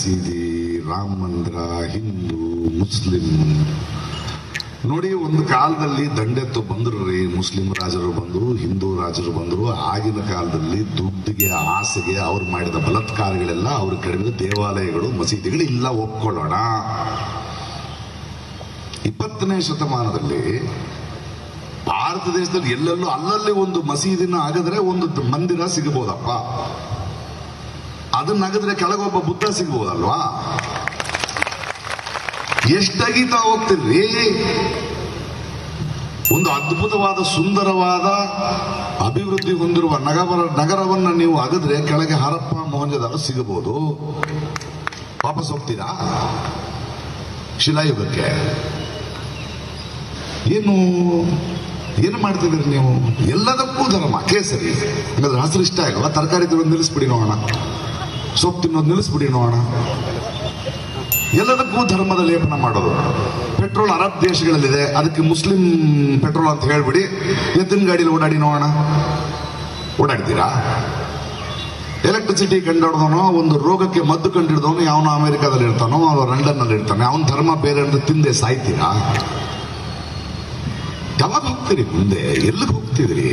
ಮಸೀದಿ ರಾಮ ಮಂದಿರ ಹಿಂದೂ ಮುಸ್ಲಿಂ. ನೋಡಿ, ಒಂದು ಕಾಲದಲ್ಲಿ ದಂಡೆತ್ತು ಬಂದರು ರೀ, ಮುಸ್ಲಿಂ ರಾಜರು ಬಂದರು, ಹಿಂದೂ ರಾಜರು ಬಂದರು. ಆಗಿನ ಕಾಲದಲ್ಲಿ ದುಡ್ಡಿಗೆ, ಆಸೆಗೆ ಅವ್ರು ಮಾಡಿದ ಬಲತ್ಕಾರಗಳೆಲ್ಲ ಅವ್ರ ಕಡಿಮೆ ದೇವಾಲಯಗಳು, ಮಸೀದಿಗಳು ಇಲ್ಲ, ಒಪ್ಕೊಳ್ಳೋಣ. ಇಪ್ಪತ್ತನೇ ಶತಮಾನದಲ್ಲಿ ಭಾರತ ದೇಶದಲ್ಲಿ ಎಲ್ಲೆಲ್ಲೂ ಅಲ್ಲಲ್ಲಿ ಒಂದು ಮಸೀದಿನ ಆಗದ್ರೆ ಒಂದು ಮಂದಿರ ಸಿಗಬಹುದಪ್ಪ. ಅದನ್ನ ಅಗದ್ರೆ ಕೆಳಗೊಬ್ಬ ಬುದ್ಧ ಸಿಗ್ಬೋದಲ್ವಾ? ಎಷ್ಟಗೀತಾ ಹೋಗ್ತಿರ್ರಿ ಒಂದು ಅದ್ಭುತವಾದ, ಸುಂದರವಾದ ಅಭಿವೃದ್ಧಿ ಹೊಂದಿರುವ ನಗರ ನಗರವನ್ನ ನೀವು ಅಗದ್ರೆ ಕೆಳಗೆ ಹರಪ್ಪ ಮೊಹಂಜದಾರ ಸಿಗಬಹುದು. ವಾಪಸ್ ಹೋಗ್ತೀರಾ? ಶಿಲಾಯುಗಕ್ಕೆ. ಏನು ಏನು ಮಾಡ್ತಿದ್ದೀರಿ ನೀವು? ಎಲ್ಲದಕ್ಕೂ ಧರ್ಮ, ಕೇಸರಿ. ಹಂಗಾದ್ರೆ ಹಸಿರು ಇಷ್ಟ ಇಲ್ವಾ ತರಕಾರಿ ತಿನ್ನೋದು ನಿಲ್ಲಿಸ್ಬಿಡಿ ನೋಡೋಣ. ಸೊಪ್ಪು ತಿನ್ನೋದು ನಿಲ್ಲಿಸ್ಬಿಡಿ ನೋಡೋಣ. ಎಲ್ಲದಕ್ಕೂ ಧರ್ಮದ ಲೇಪನ ಮಾಡೋದು. ಪೆಟ್ರೋಲ್ ಅರಬ್ ದೇಶಗಳಲ್ಲಿದೆ, ಅದಕ್ಕೆ ಮುಸ್ಲಿಂ ಪೆಟ್ರೋಲ್ ಅಂತ ಹೇಳ್ಬಿಡಿ. ಎತ್ತಿನ ಗಾಡಿಯಲ್ಲಿ ಓಡಾಡಿ ನೋಡೋಣ. ಓಡಾಡ್ತೀರಾ ಎಲೆಕ್ಟ್ರಿಸಿಟಿ ಕಂಡಾಡ್ದವನೋ, ಒಂದು ರೋಗಕ್ಕೆ ಮದ್ದು ಕಂಡಿಡ್ದವನು, ಯಾವನೋ ಅಮೆರಿಕಾದಲ್ಲಿ ಇರ್ತಾನೋ ಅವನು ಲಂಡನ್ನಲ್ಲಿ ಇರ್ತಾನೆ, ಅವನ ಧರ್ಮ ಬೇರೆ ಅಂತ ತಿಂದೆ ಸಾಯ್ತೀರಾ? ಯಾವಾಗ ಹೋಗ್ತೀರಿ ಮುಂದೆ? ಎಲ್ಲಿಗೆ ಹೋಗ್ತಿದ್ರಿ